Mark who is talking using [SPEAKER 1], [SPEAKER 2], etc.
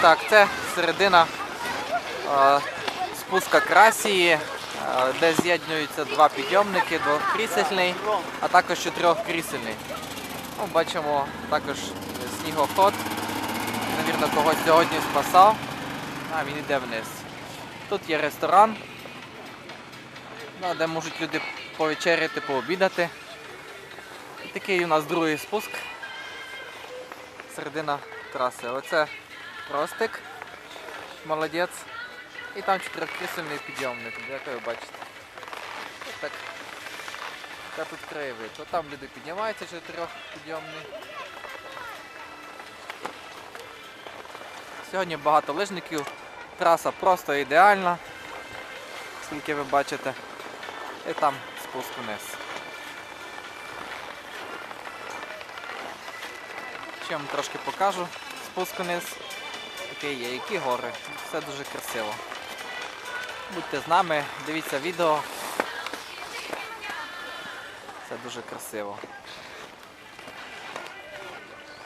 [SPEAKER 1] Так, це середина е, спуска красії, е, де з'єднуються два підйомники, двохкрісельний, а також чотирьохкрісельний. Ну, бачимо також снігоход. Навірно, когось сьогодні спасав. А, він йде вниз. Тут є ресторан, ну, де можуть люди повечеряти, пообідати. Такий у нас другий спуск. Середина траси. Оце ростик. Молодець. І там чотирикрісельний підйомник, як ви бачите. Ось так. Та тут краєвид. От там люди піднімаються чотирьохпідйомний. Сьогодні багато лижників. Траса просто ідеальна, скільки ви бачите. І там спуск вниз. Ще вам трошки покажу спуск вниз. Який є, які гори. Все дуже красиво. Будьте з нами, дивіться відео. Це дуже красиво.